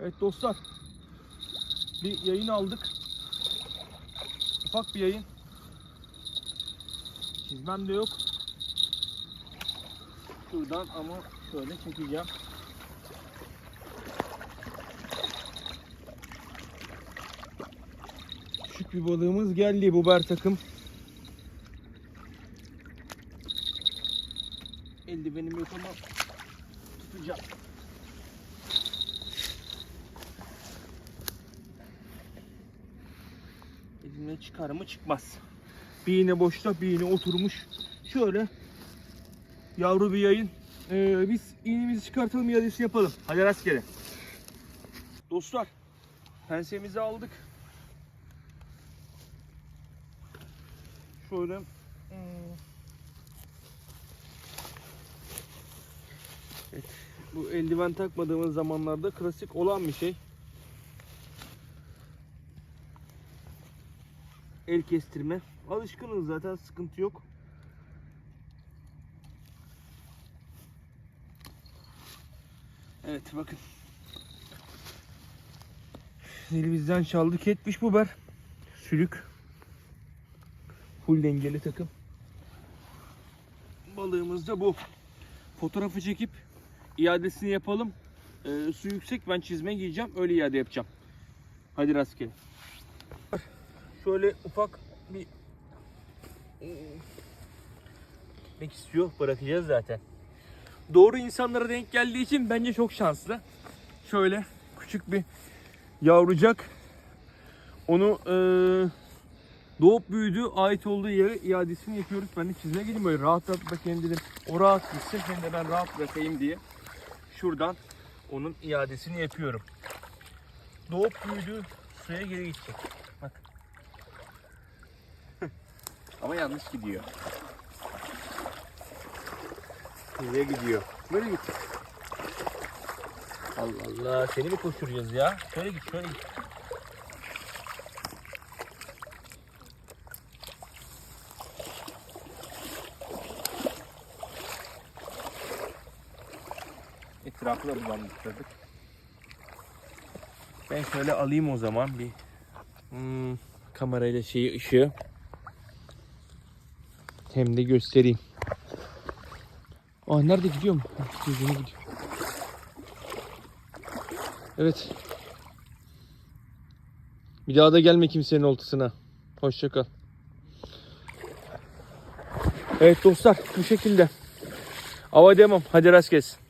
Evet dostlar. Bir yayın aldık. Ufak bir yayın. Çizmem de yok. Şuradan ama şöyle çekeceğim. Küçük bir balığımız geldi buber takım. Eldivenim yok ama tutacağım. Elimden çıkar mı çıkmaz. Bir iğne boşta bir iğne oturmuş. Şöyle yavru bir yayın. Ee, biz iğnemizi çıkartalım iadesini yapalım. Hadi rastgele. Dostlar pensemizi aldık. Şöyle hmm, Evet, bu eldiven takmadığımız zamanlarda klasik olan bir şey. El kestirme. Alışkınız zaten sıkıntı yok. Evet bakın. Elimizden çaldık etmiş bu ber. Sülük. Full dengeli takım. Balığımız da bu. Fotoğrafı çekip iadesini yapalım. Ee, su yüksek ben çizme giyeceğim. Öyle iade yapacağım. Hadi rastgele. Şöyle ufak bir gitmek istiyor. Bırakacağız zaten. Doğru insanlara denk geldiği için bence çok şanslı. Şöyle küçük bir yavrucak. Onu eee, doğup büyüdü. Ait olduğu yere iadesini yapıyoruz. Ben de çizmeye gideyim böyle rahat rahat bırakayım dedim. O rahat gitsin hem de ben rahat bırakayım diye. Şuradan onun iadesini yapıyorum. Doğup büyüdü. Suya geri gidecek. Bak. Ama yanlış gidiyor. Nereye gidiyor? Böyle git. Allah Allah seni mi koşturacağız ya? Şöyle git şöyle git. Etrafı da bulandırdık. Ben şöyle alayım o zaman bir hmm, kamerayla şeyi ışığı hem de göstereyim. Aa nerede gidiyor mu? Gözüne gidiyor. Evet. Bir daha da gelme kimsenin oltasına. Hoşça kal. Evet dostlar bu şekilde. Ava demem. Hadi rast gelsin.